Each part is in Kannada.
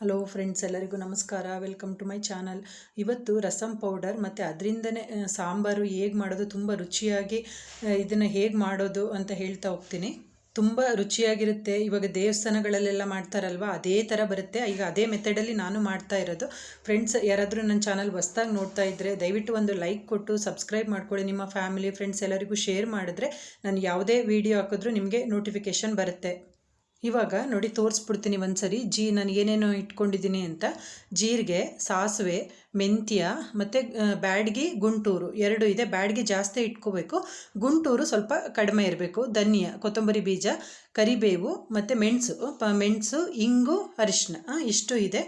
ಹಲೋ ಫ್ರೆಂಡ್ಸ್ ಎಲ್ಲರಿಗೂ ನಮಸ್ಕಾರ. ವೆಲ್ಕಮ್ ಟು ಮೈ ಚಾನಲ್ ಇವತ್ತು ರಸಂ ಪೌಡರ್ ಮತ್ತು ಅದರಿಂದನೇ ಸಾಂಬಾರು ಹೇಗೆ ಮಾಡೋದು ತುಂಬ ರುಚಿಯಾಗಿ ಇದನ್ನು ಹೇಗೆ ಮಾಡೋದು ಅಂತ ಹೇಳ್ತಾ ಹೋಗ್ತೀನಿ. ತುಂಬ ರುಚಿಯಾಗಿರುತ್ತೆ. ಇವಾಗ ದೇವಸ್ಥಾನಗಳಲ್ಲೆಲ್ಲ ಮಾಡ್ತಾರಲ್ವ, ಅದೇ ಥರ ಬರುತ್ತೆ. ಈಗ ಅದೇ ಮೆಥಡಲ್ಲಿ ನಾನು ಮಾಡ್ತಾ ಇರೋದು. ಫ್ರೆಂಡ್ಸ್ ಯಾರಾದರೂ ನನ್ನ ಚಾನಲ್ ಹೊಸ್ದಾಗಿ ನೋಡ್ತಾ ಇದ್ದರೆ ದಯವಿಟ್ಟು ಒಂದು ಲೈಕ್ ಕೊಟ್ಟು ಸಬ್ಸ್ಕ್ರೈಬ್ ಮಾಡ್ಕೊಳ್ಳಿ. ನಿಮ್ಮ ಫ್ಯಾಮಿಲಿ ಫ್ರೆಂಡ್ಸ್ ಎಲ್ಲರಿಗೂ ಶೇರ್ ಮಾಡಿದ್ರೆ, ನಾನು ಯಾವುದೇ ವೀಡಿಯೋ ಹಾಕಿದ್ರೂ ನಿಮಗೆ ನೋಟಿಫಿಕೇಷನ್ ಬರುತ್ತೆ. ಇವಾಗ ನೋಡಿ ತೋರಿಸ್ಬಿಡ್ತೀನಿ ಒಂದ್ಸರಿ ಜೀ ನಾನು ಏನೇನೋ ಇಟ್ಕೊಂಡಿದ್ದೀನಿ ಅಂತ. ಜೀರಿಗೆ ಸಾಸಿವೆ ಮೆಂತ್ಯ ಮತ್ತು ಬ್ಯಾಡ್ಗಿ, ಗುಂಟೂರು. ಎರಡು ಇದೆ. ಬ್ಯಾಡ್ಗಿ ಜಾಸ್ತಿ ಇಟ್ಕೋಬೇಕು. ಗುಂಟೂರು ಸ್ವಲ್ಪ ಕಡಿಮೆ ಇರಬೇಕು. ಧನಿಯಾ, ಕೊತ್ತಂಬರಿ ಬೀಜ, ಕರಿಬೇವು ಮತ್ತು ಮೆಣಸು. ಪ, ಮೆಣಸು, ಇಂಗು ಅರಿಶಿನ ಇಷ್ಟು ಇದೆ.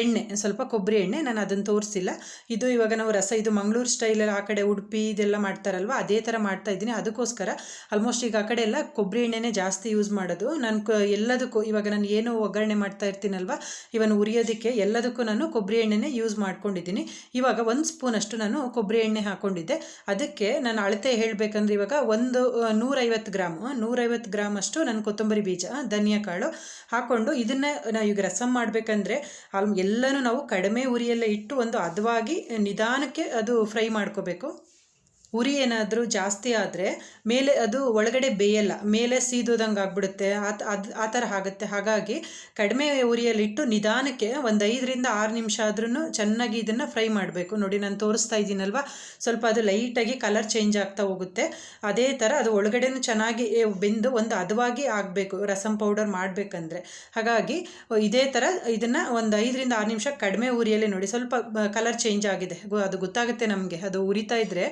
ಎಣ್ಣೆ, ಸ್ವಲ್ಪ ಕೊಬ್ಬರಿ ಎಣ್ಣೆ. ನಾನು ಅದನ್ನು ತೋರಿಸಿಲ್ಲ. ಇದು ಇವಾಗ ನಾವು ರಸ, ಇದು ಮಂಗಳೂರು ಸ್ಟೈಲಲ್ಲಿ ಆ ಕಡೆ ಉಡುಪಿ ಇದೆಲ್ಲ ಮಾಡ್ತಾರಲ್ವ? ಅದೇ ಥರ ಮಾಡ್ತಾ ಇದ್ದೀನಿ. ಅದಕ್ಕೋಸ್ಕರ ಆಲ್ಮೋಸ್ಟ್ ಈಗ ಆ ಕಡೆ ಎಲ್ಲ ಕೊಬ್ಬರಿ ಎಣ್ಣೆನೇ ಜಾಸ್ತಿ ಯೂಸ್ ಮಾಡೋದು. ನಾನು ಎಲ್ಲದಕ್ಕೂ, ಇವಾಗ ನಾನು ಏನು ಒಗ್ಗರಣೆ ಮಾಡ್ತಾ ಇರ್ತೀನಲ್ವ? ಇವನು ಉರಿಯೋದಕ್ಕೆ ಎಲ್ಲದಕ್ಕೂ ನಾನು ಕೊಬ್ಬರಿ ಎಣ್ಣೆನೇ ಯೂಸ್ ಮಾಡ್ಕೊಂಡಿದ್ದೀನಿ. ಇವಾಗ ಒಂದು ಸ್ಪೂನಷ್ಟು ನಾನು ಕೊಬ್ಬರಿ ಎಣ್ಣೆ ಹಾಕ್ಕೊಂಡಿದ್ದೆ ಅದಕ್ಕೆ ನಾನು ಅಳತೆ ಹೇಳಬೇಕಂದ್ರೆ ಇವಾಗ ಒಂದು ನೂರೈವತ್ತು ಗ್ರಾಮ್ ನೂರೈವತ್ತು ಗ್ರಾಮ್ ಅಷ್ಟು ನಾನು ಕೊತ್ತಂಬರಿ ಬೀಜ ಧನಿಯಾ ಕಾಳು ಹಾಕ್ಕೊಂಡು ಇದನ್ನು ನಾವು ಈಗ ರಸಮ್ ಮಾಡಬೇಕಂದ್ರೆ ಆಲ್ ಎಲ್ಲನೂ ನಾವು ಕಡಿಮೆ ಉರಿಯಲ್ಲೇ ಇಟ್ಟು ಒಂದು ಹದವಾಗಿ ನಿಧಾನಕ್ಕೆ ಅದು ಫ್ರೈ ಮಾಡ್ಕೋಬೇಕು. ಉರಿ ಏನಾದರೂ ಜಾಸ್ತಿ ಆದರೆ ಮೇಲೆ ಅದು ಒಳಗಡೆ ಬೇಯಲ್ಲ, ಮೇಲೆ ಸೀದೋದಂಗೆ ಆಗ್ಬಿಡುತ್ತೆ ಅದು ಆ ಥರ ಆಗುತ್ತೆ. ಹಾಗಾಗಿ ಕಡಿಮೆ ಉರಿಯಲ್ಲಿಟ್ಟು ನಿಧಾನಕ್ಕೆ ಒಂದು ಐದರಿಂದ ಆರು ನಿಮಿಷ ಆದ್ರೂ ಚೆನ್ನಾಗಿ ಇದನ್ನು ಫ್ರೈ ಮಾಡಬೇಕು. ನೋಡಿ ನಾನು ತೋರಿಸ್ತಾ ಇದ್ದೀನಲ್ವ? ಸ್ವಲ್ಪ ಅದು ಲೈಟಾಗಿ ಕಲರ್ ಚೇಂಜ್ ಆಗ್ತಾ ಹೋಗುತ್ತೆ. ಅದೇ ಥರ ಅದು ಒಳಗಡೆನೂ ಚೆನ್ನಾಗಿ ಬೆಂದು ಒಂದು ಹದವಾಗಿ ಆಗಬೇಕು, ರಸಂ ಪೌಡರ್ ಮಾಡಬೇಕಂದ್ರೆ. ಹಾಗಾಗಿ ಇದೇ ಥರ ಇದನ್ನು ಒಂದು ಐದರಿಂದ ಆರು ನಿಮಿಷ ಕಡಿಮೆ ಉರಿಯಲ್ಲೇ ನೋಡಿ. ಸ್ವಲ್ಪ ಕಲರ್ ಚೇಂಜ್ ಆಗಿದೆ. ಅದು ಗೊತ್ತಾಗುತ್ತೆ ನಮಗೆ. ಅದು ಉರಿತಾ ಇದ್ದರೆ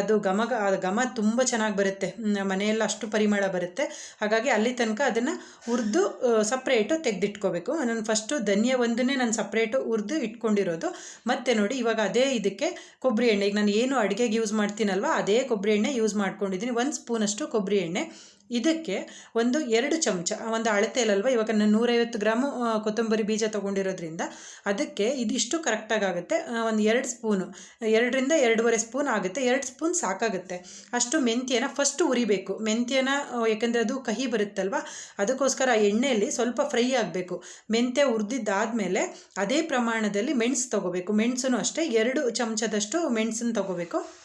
ಅದು ಘಮ ಅದು ಘಮ ತುಂಬ ಚೆನ್ನಾಗಿ ಬರುತ್ತೆ. ಮನೆಯೆಲ್ಲ ಅಷ್ಟು ಪರಿಮಳ ಬರುತ್ತೆ. ಹಾಗಾಗಿ ಅಲ್ಲಿ ತನಕ ಅದನ್ನು ಹುರಿದು ಸಪ್ರೇಟು ತೆಗೆದಿಟ್ಕೋಬೇಕು. ನಾನು ಫಸ್ಟು ಧನಿಯ ಒಂದನ್ನೇ ನಾನು ಸಪ್ರೇಟು ಹುರಿದು ಇಟ್ಕೊಂಡಿರೋದು. ಮತ್ತೆ ನೋಡಿ, ಇವಾಗ ಅದೇ ಇದಕ್ಕೆ ಕೊಬ್ಬರಿ ಎಣ್ಣೆ. ಈಗ ನಾನು ಏನು ಅಡುಗೆಗೆ ಯೂಸ್ ಮಾಡ್ತೀನಲ್ವ, ಅದೇ ಕೊಬ್ಬರಿ ಎಣ್ಣೆ ಯೂಸ್ ಮಾಡ್ಕೊಂಡಿದ್ದೀನಿ. ಒಂದು ಸ್ಪೂನಷ್ಟು ಕೊಬ್ಬರಿ ಎಣ್ಣೆ. ಇದಕ್ಕೆ ಒಂದು ಎರಡು ಚಮಚ ಒಂದು ಅಳತೆಯಲ್ಲಲ್ವ ಇವಾಗ ನಾನು ನೂರೈವತ್ತು ಗ್ರಾಮು ಕೊತ್ತಂಬರಿ ಬೀಜ ತೊಗೊಂಡಿರೋದ್ರಿಂದ ಅದಕ್ಕೆ ಇದಿಷ್ಟು ಕರೆಕ್ಟಾಗಿ ಆಗುತ್ತೆ. ಒಂದು ಎರಡು ಸ್ಪೂನು, ಎರಡರಿಂದ ಎರಡೂವರೆ ಸ್ಪೂನ್ ಆಗುತ್ತೆ. ಎರಡು ಸ್ಪೂನ್ ಸಾಕಾಗುತ್ತೆ. ಅಷ್ಟು ಮೆಂತ್ಯನ ಫಸ್ಟ್ ಉರಿಬೇಕು. ಮೆಂತ್ಯನ ಯಾಕಂದರೆ ಅದು ಕಹಿ ಬರುತ್ತಲ್ವ, ಅದಕ್ಕೋಸ್ಕರ ಆ ಎಣ್ಣೆಯಲ್ಲಿ ಸ್ವಲ್ಪ ಫ್ರೈ ಆಗಬೇಕು. ಮೆಂತ್ಯ ಹುರಿದಿದ್ದಾದಮೇಲೆ ಅದೇ ಪ್ರಮಾಣದಲ್ಲಿ ಮೆಣಸು ತೊಗೋಬೇಕು. ಮೆಣಸು ಅಷ್ಟೇ ಎರಡು ಚಮಚದಷ್ಟು ಮೆಣಸನ್ನು ತೊಗೋಬೇಕು.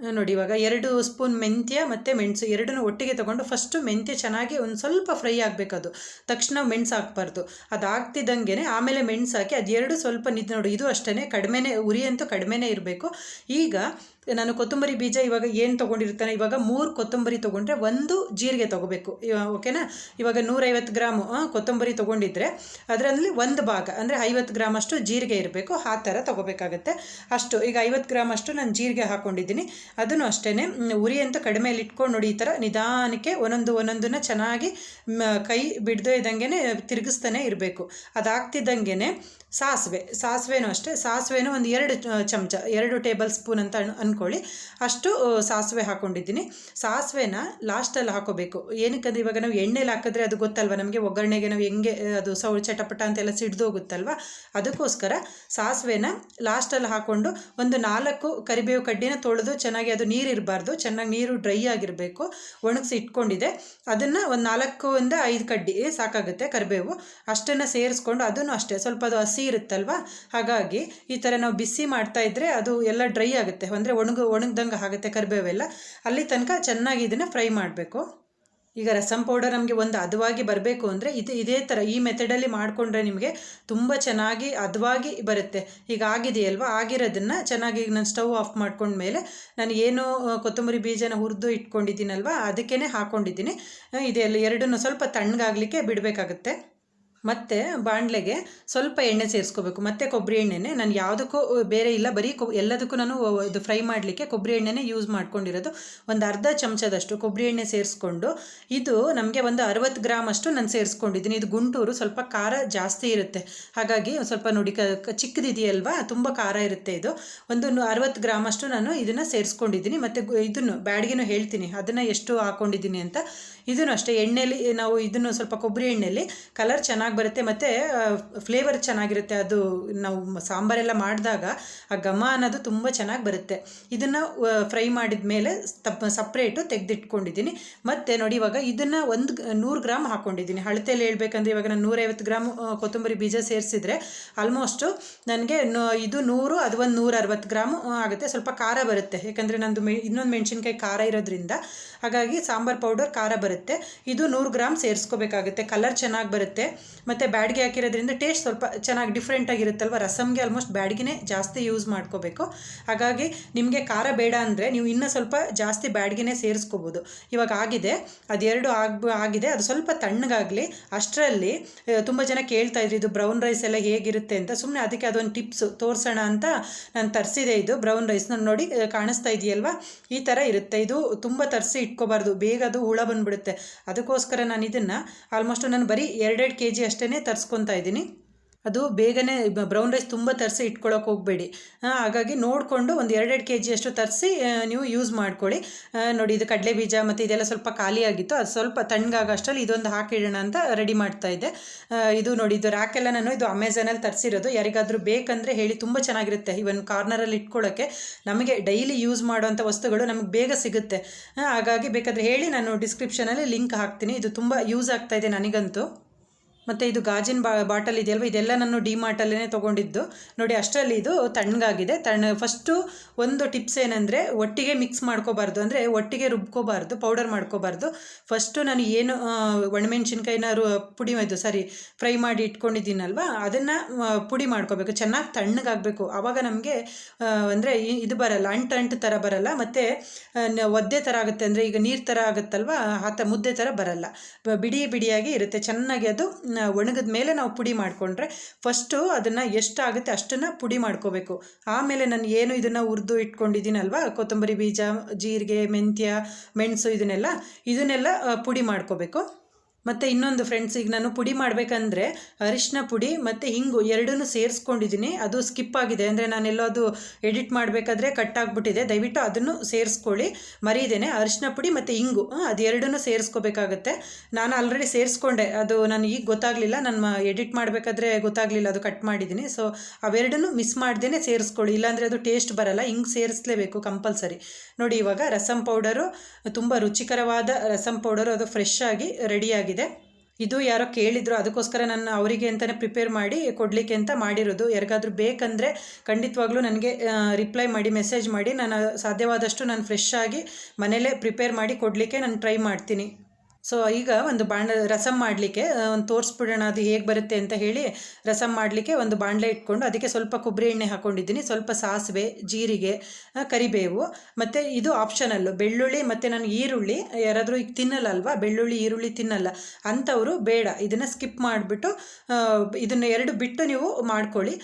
ನೋಡಿ, ಇವಾಗ ಎರಡು ಸ್ಪೂನ್ ಮೆಂತ್ಯ ಮತ್ತು ಮೆಣಸು ಎರಡನ್ನೂ ಒಟ್ಟಿಗೆ ತೊಗೊಂಡು ಫಸ್ಟು ಮೆಂತ್ಯ ಚೆನ್ನಾಗಿ ಒಂದು ಸ್ವಲ್ಪ ಫ್ರೈ ಆಗಬೇಕದು. ತಕ್ಷಣ ಮೆಣಸು ಹಾಕ್ಬಾರ್ದು. ಅದು ಹಾಕ್ತಿದ್ದಂಗೆ ಆಮೇಲೆ ಮೆಣಸು ಹಾಕಿ ಅದೆರಡು ಸ್ವಲ್ಪ ನಿಂತು ನೋಡಿ, ಇದು ಅಷ್ಟೇ ಕಡಿಮೆನೇ, ಉರಿ ಅಂತೂ ಕಡಿಮೆನೇ ಇರಬೇಕು. ಈಗ ನಾನು ಕೊತ್ತಂಬರಿ ಬೀಜ ಇವಾಗ ಏನು ತೊಗೊಂಡಿರ್ತಾನೆ ಇವಾಗ ಮೂರು ಕೊತ್ತಂಬರಿ ತೊಗೊಂಡ್ರೆ ಒಂದು ಜೀರಿಗೆ ತೊಗೋಬೇಕು. ಓಕೆನಾ? ಇವಾಗ ನೂರೈವತ್ತು ಗ್ರಾಮು ಕೊತ್ತಂಬರಿ ತೊಗೊಂಡಿದ್ರೆ ಅದರಲ್ಲಿ ಒಂದು ಭಾಗ, ಅಂದರೆ ಐವತ್ತು ಗ್ರಾಮ್ ಅಷ್ಟು ಜೀರಿಗೆ ಇರಬೇಕು, ಆ ಥರ ತೊಗೋಬೇಕಾಗತ್ತೆ. ಅಷ್ಟು, ಈಗ ಐವತ್ತು ಗ್ರಾಮ್ ಅಷ್ಟು ನಾನು ಜೀರಿಗೆ ಹಾಕ್ಕೊಂಡಿದ್ದೀನಿ ಅದನ್ನು ಅಷ್ಟೇ ಉರಿ ಅಂತ ಕಡಿಮೆಯಲ್ಲಿ ಇಟ್ಕೊಂಡು ನೋಡಿ, ಈ ಥರ ನಿಧಾನಕ್ಕೆ ಒಂದೊಂದು, ಒಂದೊಂದನ್ನು ಚೆನ್ನಾಗಿ ಕೈ ಬಿಡದೇ ಇದ್ದಂಗೆ ತಿರುಗಿಸ್ತಾನೆ ಇರಬೇಕು. ಅದಾಗ್ತಿದ್ದಂಗೆ ಸಾಸಿವೆ, ಸಾಸಿವೆನೂ ಅಷ್ಟೇ, ಸಾಸಿವೆನೂ ಒಂದು ಎರಡು ಚಮಚ, ಎರಡು ಟೇಬಲ್ ಸ್ಪೂನ್ ಅಂತ ಅಂದ್ಕೊಳ್ಳಿ ಅಷ್ಟು ಸಾಸಿವೆ ಹಾಕ್ಕೊಂಡಿದ್ದೀನಿ ಸಾಸಿವೆನ ಲಾಸ್ಟಲ್ಲಿ ಹಾಕೋಬೇಕು. ಏನಕ್ಕಂದ್ರೆ ಇವಾಗ ನಾವು ಎಣ್ಣೆಲಿ ಹಾಕಿದ್ರೆ ಅದು ಗೊತ್ತಲ್ವ? ನಮಗೆ ಒಗ್ಗರಣೆಗೆ ನಾವು ಹೆಂಗೆ ಅದು ಸೌ, ಚಟಪಟ ಅಂತೆಲ್ಲ ಸಿಡ್ದೋಗುತ್ತಲ್ವ? ಅದಕ್ಕೋಸ್ಕರ ಸಾಸಿವೆನ ಲಾಸ್ಟಲ್ಲಿ ಹಾಕ್ಕೊಂಡು ಒಂದು ನಾಲ್ಕು ಕರಿಬೇವು ಕಡ್ಡಿನ ತೊಳೆದು ಚೆನ್ನಾಗಿ ಅದು ನೀರು ಇರಬಾರ್ದು. ಚೆನ್ನಾಗಿ ನೀರು ಡ್ರೈ ಆಗಿರಬೇಕು. ಒಣಗಿಸಿ ಇಟ್ಕೊಂಡಿದೆ. ಅದನ್ನು ಒಂದು ನಾಲ್ಕರಿಂದ ಐದು ಕಡ್ಡಿ ಸಾಕಾಗುತ್ತೆ ಕರಿಬೇವು. ಅಷ್ಟನ್ನು ಸೇರಿಸ್ಕೊಂಡು ಅದನ್ನು ಅಷ್ಟೇ. ಸ್ವಲ್ಪ ಅದು ಹಸಿ ಇರುತ್ತಲ್ವ? ಹಾಗಾಗಿ ಈ ಥರ ನಾವು ಬಿಸಿ ಮಾಡ್ತಾ ಇದ್ದರೆ ಅದು ಎಲ್ಲ ಡ್ರೈ ಆಗುತ್ತೆ. ಅಂದರೆ ಒಣಗು ಒಣಗ್ದಂಗೆ ಆಗುತ್ತೆ ಕರಿಬೇವೆಲ್ಲ, ಅಲ್ಲಿ ತನಕ ಚೆನ್ನಾಗಿ ಇದನ್ನು ಫ್ರೈ ಮಾಡಬೇಕು. ಈಗ ರಸಂ ಪೌಡರ್ ನಮಗೆ ಒಂದು ಹದವಾಗಿ ಬರಬೇಕು ಅಂದರೆ ಇದು ಇದೇ ಥರ ಈ ಮೆಥಡಲ್ಲಿ ಮಾಡಿಕೊಂಡ್ರೆ ನಿಮಗೆ ತುಂಬ ಚೆನ್ನಾಗಿ ಹದವಾಗಿ ಬರುತ್ತೆ. ಈಗ ಆಗಿದೆಯಲ್ವ? ಆಗಿರೋದನ್ನು ಚೆನ್ನಾಗಿ ಈಗ ನಾನು ಸ್ಟವ್ ಆಫ್ ಮಾಡ್ಕೊಂಡ್ಮೇಲೆ ನಾನು ಏನು ಕೊತ್ತಂಬರಿ ಬೀಜನ ಹುರಿದು ಇಟ್ಕೊಂಡಿದ್ದೀನಲ್ವ? ಅದಕ್ಕೇ ಹಾಕ್ಕೊಂಡಿದ್ದೀನಿ ಇದೆಲ್ಲ ಎರಡನ್ನೂ ಸ್ವಲ್ಪ ತಣ್ಣಗಾಗಲಿಕ್ಕೆ ಬಿಡಬೇಕಾಗುತ್ತೆ. ಮತ್ತು ಬಾಣಲೆಗೆ ಸ್ವಲ್ಪ ಎಣ್ಣೆ ಸೇರಿಸ್ಕೋಬೇಕು. ಮತ್ತು ಕೊಬ್ಬರಿ ಎಣ್ಣೆನೆ. ನಾನು ಯಾವುದಕ್ಕೂ ಬೇರೆ ಇಲ್ಲ. ಬರೀ ಕೊ ಎಲ್ಲದಕ್ಕೂ ನಾನು ಇದು ಫ್ರೈ ಮಾಡಲಿಕ್ಕೆ ಕೊಬ್ಬರಿ ಎಣ್ಣೆನೇ ಯೂಸ್ ಮಾಡ್ಕೊಂಡಿರೋದು. ಒಂದು ಅರ್ಧ ಚಮಚದಷ್ಟು ಕೊಬ್ಬರಿ ಎಣ್ಣೆ ಸೇರಿಸ್ಕೊಂಡು, ಇದು ನಮಗೆ ಒಂದು ಅರವತ್ತು ಗ್ರಾಮ್ ಅಷ್ಟು ನಾನು ಸೇರಿಸ್ಕೊಂಡಿದ್ದೀನಿ. ಇದು ಗುಂಟೂರು ಸ್ವಲ್ಪ ಖಾರ ಜಾಸ್ತಿ ಇರುತ್ತೆ. ಹಾಗಾಗಿ ಸ್ವಲ್ಪ ನೋಡಿ, ಕ ಚಿಕ್ಕದಿದೆಯಲ್ವಾ? ತುಂಬ ಖಾರ ಇರುತ್ತೆ ಇದು. ಒಂದು ಅರವತ್ತು ಗ್ರಾಮ್ ಅಷ್ಟು ನಾನು ಇದನ್ನು ಸೇರಿಸ್ಕೊಂಡಿದ್ದೀನಿ. ಮತ್ತು ಇದನ್ನು, ಬ್ಯಾಡ್ಗೆನೂ ಹೇಳ್ತೀನಿ. ಅದನ್ನು ಎಷ್ಟು ಹಾಕ್ಕೊಂಡಿದ್ದೀನಿ ಅಂತ. ಇದನ್ನು ಅಷ್ಟೇ ಎಣ್ಣೆಲಿ, ನಾವು ಇದನ್ನು ಸ್ವಲ್ಪ ಕೊಬ್ಬರಿ ಎಣ್ಣೆಲಿ, ಕಲರ್ ಚೆನ್ನಾಗಿ ಚೆನ್ನಾಗಿ ಬರುತ್ತೆ. ಮತ್ತು ಫ್ಲೇವರ್ ಚೆನ್ನಾಗಿರುತ್ತೆ. ಅದು ನಾವು ಸಾಂಬಾರೆಲ್ಲ ಮಾಡಿದಾಗ ಆ ಘಮ ಅನ್ನೋದು ತುಂಬ ಚೆನ್ನಾಗಿ ಬರುತ್ತೆ. ಇದನ್ನು ಫ್ರೈ ಮಾಡಿದ ಮೇಲೆ ತಪ್ಪ ಸಪ್ರೇಟು ತೆಗೆದಿಟ್ಕೊಂಡಿದ್ದೀನಿ. ಮತ್ತು ನೋಡಿ, ಇವಾಗ ಇದನ್ನು ಒಂದು ನೂರು ಗ್ರಾಮ್ ಹಾಕ್ಕೊಂಡಿದ್ದೀನಿ ಅಳತೆಯಲ್ಲಿ ಹೇಳ್ಬೇಕಂದ್ರೆ ಇವಾಗ ನಾನು ನೂರೈವತ್ತು ಗ್ರಾಮ್ ಕೊತ್ತಂಬರಿ ಬೀಜ ಸೇರಿಸಿದ್ರೆ ಆಲ್ಮೋಸ್ಟು ನನಗೆ ಇದು ನೂರು, ಅದು ಒಂದು ನೂರ ಅರವತ್ತು ಗ್ರಾಮು ಆಗುತ್ತೆ. ಸ್ವಲ್ಪ ಖಾರ ಬರುತ್ತೆ. ಯಾಕಂದರೆ ನಂದು ಮೆ, ಇನ್ನೊಂದು ಮೆಣಸಿನ್ಕಾಯಿ ಖಾರ ಇರೋದ್ರಿಂದ ಹಾಗಾಗಿ ಸಾಂಬಾರು ಪೌಡರ್ ಖಾರ ಬರುತ್ತೆ. ಇದು ನೂರು ಗ್ರಾಮ್ ಸೇರಿಸ್ಕೋಬೇಕಾಗುತ್ತೆ. ಕಲರ್ ಚೆನ್ನಾಗಿ ಬರುತ್ತೆ. ಮತ್ತು ಬ್ಯಾಡ್ಗೆ ಹಾಕಿರೋದ್ರಿಂದ ಟೇಸ್ಟ್ ಸ್ವಲ್ಪ ಚೆನ್ನಾಗಿ ಡಿಫ್ರೆಂಟ್ ಆಗಿರುತ್ತಲ್ವ? ರಸಮ್ಗೆ ಆಲ್ಮೋಸ್ಟ್ ಬ್ಯಾಡಿಗೆನೇ ಜಾಸ್ತಿ ಯೂಸ್ ಮಾಡ್ಕೋಬೇಕು. ಹಾಗಾಗಿ ನಿಮಗೆ ಖಾರ ಬೇಡ ಅಂದರೆ ನೀವು ಇನ್ನೂ ಸ್ವಲ್ಪ ಜಾಸ್ತಿ ಬ್ಯಾಡಿಗೆನೇ ಸೇರಿಸ್ಕೋಬೋದು. ಇವಾಗ ಆಗಿದೆ. ಅದೆರಡು ಆಗ್, ಆಗಿದೆ. ಅದು ಸ್ವಲ್ಪ ತಣ್ಣಗಾಗಲಿ, ಅಷ್ಟರಲ್ಲಿ ತುಂಬ ಜನ ಕೇಳ್ತಾ ಇದ್ರು, ಇದು ಬ್ರೌನ್ ರೈಸ್ ಎಲ್ಲ ಹೇಗಿರುತ್ತೆ ಅಂತ? ಸುಮ್ಮನೆ ಅದಕ್ಕೆ ಅದೊಂದು ಟಿಪ್ಸ್ ತೋರಿಸೋಣ ಅಂತ ನಾನು ತರಿಸಿದೆ ಇದು ಬ್ರೌನ್ ರೈಸ್ನ ನೋಡಿ ಕಾಣಿಸ್ತಾ ಇದೆಯಲ್ವಾ? ಈ ಥರ ಇರುತ್ತೆ. ಇದು ತುಂಬ ತರಿಸಿ ಇಟ್ಕೋಬಾರ್ದು. ಬೇಗ ಅದು ಹುಳ ಬಂದುಬಿಡುತ್ತೆ. ಅದಕ್ಕೋಸ್ಕರ ನಾನು ಇದನ್ನು ಆಲ್ಮೋಸ್ಟ್ ನಾನು ಬರೀ ಎರಡೆರಡು ಕೆ ಜಿ ತರಿಸ್ಕೊತಾ ಇದ್ದೀನಿ. ಅದು ಬೇಗನೆ ಬ್ರೌನ್ ರೈಸ್ ತುಂಬ ತರಿಸಿ ಇಟ್ಕೊಳ್ಳೋಕೆ ಹೋಗಬೇಡಿ. ಹಾಗಾಗಿ ನೋಡಿಕೊಂಡು ಒಂದು ಎರಡೆರಡು ಕೆ ಜಿಯಷ್ಟು ತರಿಸಿ ನೀವು ಯೂಸ್ ಮಾಡ್ಕೊಳ್ಳಿ. ನೋಡಿ ಇದು ಕಡಲೆ ಬೀಜ ಮತ್ತು ಇದೆಲ್ಲ ಸ್ವಲ್ಪ ಖಾಲಿಯಾಗಿತ್ತು ಅದು ಸ್ವಲ್ಪ ತಣ್ಣಗಾಗೋ ಅಷ್ಟರಲ್ಲಿ ಇದೊಂದು ಹಾಕಿಡೋಣ ಅಂತ ರೆಡಿ ಮಾಡ್ತಾ ಇದ್ದೆ. ಇದು ನೋಡಿ, ಇದು ರ್ಯಾಕೆಲ್ಲ ನಾನು ಇದು ಅಮೆಝಾನಲ್ಲಿ ತರಿಸಿರೋದು. ಯಾರಿಗಾದರೂ ಬೇಕಂದರೆ ಹೇಳಿ, ತುಂಬ ಚೆನ್ನಾಗಿರುತ್ತೆ ಇವನ್ ಕಾರ್ನರಲ್ಲಿ ಇಟ್ಕೊಳ್ಳೋಕ್ಕೆ ನಮಗೆ ಡೈಲಿ ಯೂಸ್ ಮಾಡುವಂಥ ವಸ್ತುಗಳು ನಮಗೆ ಬೇಗ ಸಿಗುತ್ತೆ. ಹಾಗಾಗಿ ಬೇಕಾದರೆ ಹೇಳಿ ನಾನು ಡಿಸ್ಕ್ರಿಪ್ಷನಲ್ಲಿ ಲಿಂಕ್ ಹಾಕ್ತೀನಿ. ಇದು ತುಂಬ ಯೂಸ್ ಆಗ್ತಾ ಇದೆ ನನಗಂತೂ. ಮತ್ತು ಇದು ಗಾಜಿನ ಬಾ ಬಾಟಲ್ ಇದೆಯಲ್ವ? ಇದೆಲ್ಲ ನಾನು ಡಿ ಮಾರ್ಟಲ್ಲೇ ತೊಗೊಂಡಿದ್ದು. ನೋಡಿ, ಅಷ್ಟರಲ್ಲಿ ಇದು ತಣ್ಣಗಾಗಿದೆ. ತಣ್ಣ ಫಸ್ಟು ಒಂದು ಟಿಪ್ಸ್ ಏನಂದರೆ ಒಟ್ಟಿಗೆ ಮಿಕ್ಸ್ ಮಾಡ್ಕೋಬಾರ್ದು. ಅಂದರೆ ಒಟ್ಟಿಗೆ ರುಬ್ಕೋಬಾರ್ದು ಪೌಡರ್ ಮಾಡ್ಕೋಬಾರ್ದು. ಫಸ್ಟು ನಾನು ಏನು ಒಣಮೆಣ್ಸಿನ್ಕಾಯಿನಾರು ಪುಡಿ ಇದು ಸಾರಿ ಫ್ರೈ ಮಾಡಿ ಇಟ್ಕೊಂಡಿದ್ದೀನಲ್ವ? ಅದನ್ನು ಪುಡಿ ಮಾಡ್ಕೋಬೇಕು. ಚೆನ್ನಾಗಿ ತಣ್ಣಗಾಗಬೇಕು. ಆವಾಗ ನಮಗೆ ಅಂದರೆ ಇದು ಬರಲ್ಲ ಅಂಟು ಅಂಟು ಥರ ಬರಲ್ಲ. ಮತ್ತು ಒದ್ದೆ ಥರ ಆಗುತ್ತೆ. ಅಂದರೆ ಈಗ ನೀರು ಥರ ಆಗುತ್ತಲ್ವ? ಆ ಥರ ಮುದ್ದೆ ಥರ ಬರಲ್ಲ. ಬಿಡಿ ಬಿಡಿಯಾಗಿ ಇರುತ್ತೆ. ಚೆನ್ನಾಗಿ ಅದು ಒಣಗಿದ ಮೇಲೆ ನಾವು ಪುಡಿ ಮಾಡಿಕೊಂಡ್ರೆ ಫಸ್ಟು ಅದನ್ನು ಎಷ್ಟಾಗುತ್ತೆ ಅಷ್ಟನ್ನು ಪುಡಿ ಮಾಡ್ಕೋಬೇಕು. ಆಮೇಲೆ ನಾನು ಏನು ಇದನ್ನು ಹುರಿದು ಇಟ್ಕೊಂಡಿದ್ದೀನಲ್ವ? ಕೊತ್ತಂಬರಿ ಬೀಜ, ಜೀರಿಗೆ, ಮೆಂತ್ಯ, ಮೆಣಸು ಇದನ್ನೆಲ್ಲ ಇದನ್ನೆಲ್ಲ ಪುಡಿ ಮಾಡ್ಕೋಬೇಕು. ಮತ್ತು ಇನ್ನೊಂದು ಫ್ರೆಂಡ್ಸ್ ಈಗ ನಾನು ಪುಡಿ ಮಾಡಬೇಕಂದ್ರೆ ಅರಿಶಿನ ಪುಡಿ ಮತ್ತು ಹಿಂಗು ಎರಡನ್ನೂ ಸೇರಿಸ್ಕೊಂಡಿದ್ದೀನಿ ಅದು ಸ್ಕಿಪ್ ಆಗಿದೆ. ಅಂದರೆ ನಾನೆಲ್ಲೋ ಅದು ಎಡಿಟ್ ಮಾಡಬೇಕಾದ್ರೆ ಕಟ್ ಆಗಿಬಿಟ್ಟಿದೆ. ದಯವಿಟ್ಟು ಅದನ್ನು ಸೇರಿಸ್ಕೊಳ್ಳಿ. ಮರೀದೇನೆ ಅರಿಶಿನ ಪುಡಿ ಮತ್ತು ಹಿಂಗು. ಅದು ಎರಡನ್ನೂ ಸೇರಿಸ್ಕೋಬೇಕಾಗತ್ತೆ. ನಾನು ಆಲ್ರೆಡಿ ಸೇರಿಸ್ಕೊಂಡೆ. ಅದು ನಾನು ಈಗ ಗೊತ್ತಾಗಲಿಲ್ಲ. ನಾನು ಎಡಿಟ್ ಮಾಡಬೇಕಾದ್ರೆ ಗೊತ್ತಾಗಲಿಲ್ಲ. ಅದು ಕಟ್ ಮಾಡಿದ್ದೀನಿ ಸೊ ಅವೆರಡನ್ನೂ ಮಿಸ್ ಮಾಡ್ದೇ ಸೇರಿಸ್ಕೊಳ್ಳಿ. ಇಲ್ಲಾಂದರೆ ಅದು ಟೇಸ್ಟ್ ಬರಲ್ಲ. ಹಿಂಗೆ ಸೇರಿಸಲೇಬೇಕು ಕಂಪಲ್ಸರಿ ನೋಡಿ, ಇವಾಗ ರಸಂ ಪೌಡರು ತುಂಬ ರುಚಿಕರವಾದ ರಸಂ ಪೌಡರು ಅದು ಫ್ರೆಶ್ ಆಗಿ ರೆಡಿಯಾಗಿದೆ ಇದು. ಯಾರೋ ಕೇಳಿದ್ರು, ಅದಕ್ಕೋಸ್ಕರ ನಾನು ಅವರಿಗೆ ಅಂತಲೇ ಪ್ರಿಪೇರ್ ಮಾಡಿ ಕೊಡಲಿಕ್ಕೆ ಅಂತ ಮಾಡಿರೋದು. ಯಾರಿಗಾದರೂ ಬೇಕಂದರೆ ಖಂಡಿತವಾಗ್ಲೂ ನನಗೆ ರಿಪ್ಲೈ ಮಾಡಿ ಮೆಸೇಜ್ ಮಾಡಿ. ನಾನು ಸಾಧ್ಯವಾದಷ್ಟು ನಾನು ಫ್ರೆಶ್ ಆಗಿ ಮನೇಲೇ ಪ್ರಿಪೇರ್ ಮಾಡಿ ಕೊಡಲಿಕ್ಕೆ ನಾನು ಟ್ರೈ ಮಾಡ್ತೀನಿ. ಸೊ ಈಗ ಒಂದು ಬಾಂಡ ರಸಮ್ ಮಾಡಲಿಕ್ಕೆ ಒಂದು ತೋರಿಸ್ಬಿಡೋಣ ಅದು ಹೇಗೆ ಬರುತ್ತೆ ಅಂತ ಹೇಳಿ ರಸಂ ಮಾಡಲಿಕ್ಕೆ ಒಂದು ಬಾಣಲೆ ಇಟ್ಕೊಂಡು ಅದಕ್ಕೆ ಸ್ವಲ್ಪ ಕೊಬ್ಬರಿ ಎಣ್ಣೆ ಹಾಕ್ಕೊಂಡಿದ್ದೀನಿ ಸ್ವಲ್ಪ ಸಾಸಿವೆ, ಜೀರಿಗೆ ಕರಿಬೇವು, ಮತ್ತು ಇದು ಆಪ್ಷನಲ್ಲು ಬೆಳ್ಳುಳ್ಳಿ ಮತ್ತು ನಾನು ಈರುಳ್ಳಿ, ಯಾರಾದರೂ ಈಗ ತಿನ್ನಲ್ಲ ಅಲ್ವಾ ಬೆಳ್ಳುಳ್ಳಿ, ಈರುಳ್ಳಿ ತಿನ್ನಲ್ಲ. ಅಂಥವರು ಬೇಡ, ಇದನ್ನು ಸ್ಕಿಪ್ ಮಾಡಿಬಿಟ್ಟು ಇದನ್ನು ಎರಡು ಬಿಟ್ಟು ನೀವು ಮಾಡ್ಕೊಳ್ಳಿ.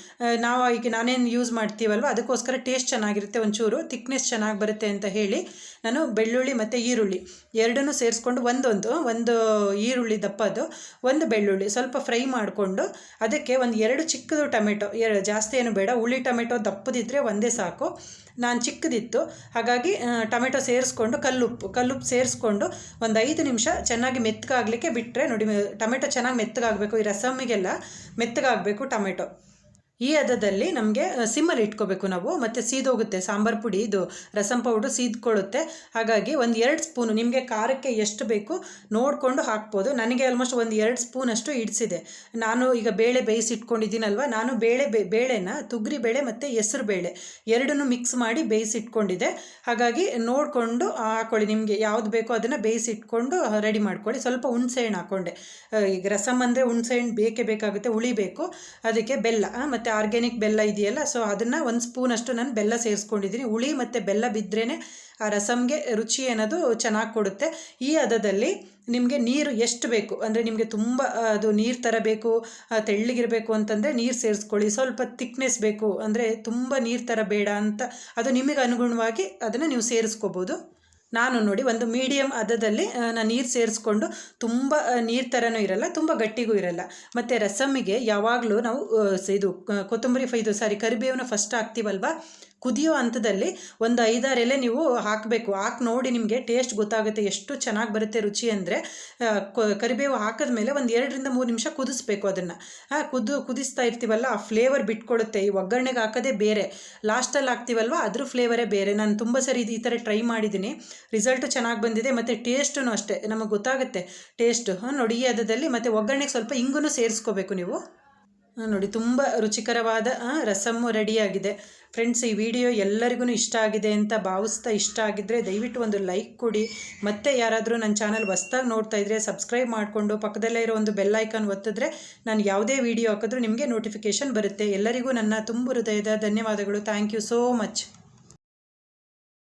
ನಾವು ಈಗ ನಾನೇನು ಯೂಸ್ ಮಾಡ್ತೀವಲ್ವ? ಅದಕ್ಕೋಸ್ಕರ ಟೇಸ್ಟ್ ಚೆನ್ನಾಗಿರುತ್ತೆ, ಒಂಚೂರು ತಿಕ್ನೆಸ್ ಚೆನ್ನಾಗಿ ಬರುತ್ತೆ ಅಂತ ಹೇಳಿ ನಾನು ಬೆಳ್ಳುಳ್ಳಿ ಮತ್ತು ಈರುಳ್ಳಿ ಎರಡನ್ನೂ ಸೇರಿಸ್ಕೊಂಡು ಒಂದೊಂದು ಒಂದು ಈರುಳ್ಳಿ ದಪ್ಪದು ಒಂದು ಬೆಳ್ಳುಳ್ಳಿ ಸ್ವಲ್ಪ ಫ್ರೈ ಮಾಡಿಕೊಂಡು ಅದಕ್ಕೆ ಒಂದು ಎರಡು ಚಿಕ್ಕದು ಟೊಮೆಟೊ ಎರಡು ಜಾಸ್ತಿ ಏನು ಬೇಡ, ಹುಳಿ ಟೊಮೆಟೊ ದಪ್ಪದಿದ್ದರೆ ಒಂದೇ ಸಾಕು. ನಾನು ಚಿಕ್ಕದಿತ್ತು, ಹಾಗಾಗಿ ಟೊಮೆಟೊ ಸೇರಿಸ್ಕೊಂಡು ಕಲ್ಲುಪ್ಪು ಕಲ್ಲುಪ್ಪು ಸೇರಿಸ್ಕೊಂಡು ಒಂದು ಐದು ನಿಮಿಷ ಚೆನ್ನಾಗಿ ಮೆತ್ತಗಾಗಲಿಕ್ಕೆ ಬಿಟ್ಟರೆ ನೋಡಿ, ಟೊಮೆಟೊ ಚೆನ್ನಾಗಿ ಮೆತ್ತಗಾಗಬೇಕು, ಈ ರಸಮ್ಮಿಗೆಲ್ಲ ಮೆತ್ತಗಾಗಬೇಕು ಟೊಮೆಟೊ. ಈ ಹದದಲ್ಲಿ ನಮಗೆ ಸಿಮ್ಮಲ್ಲಿ ಇಟ್ಕೋಬೇಕು ನಾವು. ಮತ್ತು ಸೀದೋಗುತ್ತೆ, ಸಾಂಬಾರು ಪುಡಿ, ಇದು ರಸಂ ಪೌಡ್ರು ಸೀದ್ಕೊಳ್ಳುತ್ತೆ. ಹಾಗಾಗಿ ಒಂದು ಎರಡು ಸ್ಪೂನು ನಿಮಗೆ ಖಾರಕ್ಕೆ ಎಷ್ಟು ಬೇಕು ನೋಡಿಕೊಂಡು ಹಾಕ್ಬೋದು. ನನಗೆ ಆಲ್ಮೋಸ್ಟ್ ಒಂದು ಎರಡು ಸ್ಪೂನಷ್ಟು ಇಡಿಸಿದೆ. ನಾನು ಈಗ ಬೇಳೆ ಬೇಯಿಸಿ ಇಟ್ಕೊಂಡಿದ್ದೀನಲ್ವ ನಾನು ಬೇಳೆ ಬೇ, ಬೇಳೆನ, ತುಗ್ರಿ ಬೇಳೆ ಮತ್ತು ಹೆಸರು ಬೇಳೆ ಎರಡನ್ನೂ ಮಿಕ್ಸ್ ಮಾಡಿ ಬೇಯಿಸಿ ಇಟ್ಕೊಂಡಿದ್ದೆ ಹಾಗಾಗಿ ನೋಡಿಕೊಂಡು ಹಾಕ್ಕೊಳ್ಳಿ ನಿಮಗೆ ಯಾವ್ದು ಬೇಕೋ ಅದನ್ನು ಬೇಯಿಸಿ ಇಟ್ಕೊಂಡು ರೆಡಿ ಮಾಡ್ಕೊಳ್ಳಿ. ಸ್ವಲ್ಪ ಹುಣಸೆ ಹಣ್ಣು ಹಾಕ್ಕೊಂಡೆ ಈಗ ರಸಮ್ ಅಂದರೆ ಹುಣಸೆ ಹಣ್ಣು ಬೇಕೇ ಬೇಕಾಗುತ್ತೆ ಉಳಿಬೇಕು ಅದಕ್ಕೆ ಬೆಲ್ಲ ಮತ್ತು ಆರ್ಗ್ಯಾನಿಕ್ ಬೆಲ್ಲ ಇದೆಯಲ್ಲ ಸೊ ಅದನ್ನು ಒಂದು ಸ್ಪೂನಷ್ಟು ನಾನು ಬೆಲ್ಲ ಸೇರಿಸ್ಕೊಂಡಿದ್ದೀನಿ. ಹುಳಿ ಮತ್ತು ಬೆಲ್ಲ ಬಿದ್ದರೇ ಆ ರಸಮ್ಗೆ ರುಚಿ ಅನ್ನೋದು ಚೆನ್ನಾಗಿ ಕೊಡುತ್ತೆ. ಈ ಹದದಲ್ಲಿ ನಿಮಗೆ ನೀರು ಎಷ್ಟು ಬೇಕು? ಅಂದರೆ ನಿಮಗೆ ತುಂಬ ಅದು ನೀರು ಥರ ಬೇಕು ತೆಳ್ಳಗಿರಬೇಕು ಅಂತಂದರೆ ನೀರು ಸೇರಿಸ್ಕೊಳ್ಳಿ. ಸ್ವಲ್ಪ ತಿಕ್ನೆಸ್ ಬೇಕು ಅಂದರೆ ತುಂಬ ನೀರು ಥರ ಬೇಡ ಅಂತ ಅದು ನಿಮಗೆ ಅನುಗುಣವಾಗಿ ಅದನ್ನು ನೀವು ಸೇರಿಸ್ಕೋಬೋದು. ನಾನು ನೋಡಿ ಒಂದು ಮೀಡಿಯಮ್ ಹದದಲ್ಲಿ ಆ, ನಾನು ನೀರು ಸೇರಿಸ್ಕೊಂಡು ತುಂಬ ನೀರು ಥರನೂ ಇರಲ್ಲ ತುಂಬ ಗಟ್ಟಿಗೂ ಇರಲ್ಲ. ಮತ್ತು ರಸಮ್ಮಿಗೆ ಯಾವಾಗಲೂ ನಾವು ಇದು ಕೊತ್ತಂಬರಿ ಇದು ಸಾರಿ ಕರಿಬೇವನ್ನ ಫಸ್ಟ್ ಹಾಕ್ತೀವಲ್ವ? ಕುದಿಯೋ ಹಂತದಲ್ಲಿ ಒಂದು ಐದಾರು ಎಲೆ ನೀವು ಹಾಕಬೇಕು. ಹಾಕಿ ನೋಡಿ ನಿಮಗೆ ಟೇಸ್ಟ್ ಗೊತ್ತಾಗುತ್ತೆ ಎಷ್ಟು ಚೆನ್ನಾಗಿ ಬರುತ್ತೆ ರುಚಿ ಅಂದರೆ. ಕರಿಬೇವು ಹಾಕಿದ್ಮೇಲೆ ಒಂದು ಎರಡರಿಂದ ಮೂರು ನಿಮಿಷ ಕುದಿಸ್ಬೇಕು ಅದನ್ನು. ಕುದು, ಕುದಿಸ್ತಾ ಇರ್ತೀವಲ್ಲ, ಆ ಫ್ಲೇವರ್ ಬಿಟ್ಕೊಡುತ್ತೆ ಈ ಒಗ್ಗರಣೆಗೆ ಹಾಕೋದೇ ಬೇರೆ. ಲಾಸ್ಟಲ್ಲಿ ಹಾಕ್ತೀವಲ್ವ, ಅದ್ರ ಫ್ಲೇವರೇ ಬೇರೆ. ನಾನು ತುಂಬ ಸರಿ ಈ ಥರ ಟ್ರೈ ಮಾಡಿದ್ದೀನಿ ರಿಸಲ್ಟು ಚೆನ್ನಾಗಿ ಬಂದಿದೆ, ಮತ್ತು ಟೇಸ್ಟೂ ಅಷ್ಟೇ. ನಮಗೆ ಗೊತ್ತಾಗುತ್ತೆ ಟೇಸ್ಟು ನೋಡಿ ಈ ಹದದಲ್ಲಿ ಮತ್ತು ಒಗ್ಗರಣೆಗೆ ಸ್ವಲ್ಪ ಹಿಂಗೂ ಸೇರಿಸ್ಕೋಬೇಕು ನೀವು. ನೋಡಿ, ತುಂಬ ರುಚಿಕರವಾದ ರಸಮ್ಮು ರೆಡಿಯಾಗಿದೆ. ಫ್ರೆಂಡ್ಸ್ ಈ ವಿಡಿಯೋ ಎಲ್ಲರಿಗೂ ಇಷ್ಟ ಆಗಿದೆ ಅಂತ ಭಾವಿಸ್ತಾ ಇಷ್ಟ ಆಗಿದ್ದರೆ ದಯವಿಟ್ಟು ಒಂದು ಲೈಕ್ ಕೊಡಿ. ಮತ್ತೆ ಯಾರಾದರೂ ನನ್ನ ಚಾನಲ್ ಹೊಸ್ದಾಗಿ ನೋಡ್ತಾ ಇದ್ದರೆ ಸಬ್ಸ್ಕ್ರೈಬ್ ಮಾಡಿಕೊಂಡು ಪಕ್ಕದಲ್ಲೇ ಇರೋ ಒಂದು ಬೆಲ್ಲೈಕನ್ ಒತ್ತಿದ್ರೆ ನಾನು ಯಾವುದೇ ವಿಡಿಯೋ ಹಾಕಿದ್ರು ನಿಮಗೆ ನೋಟಿಫಿಕೇಷನ್ ಬರುತ್ತೆ. ಎಲ್ಲರಿಗೂ ನನ್ನ ತುಂಬ ಹೃದಯದ ಧನ್ಯವಾದಗಳು. Thank you so much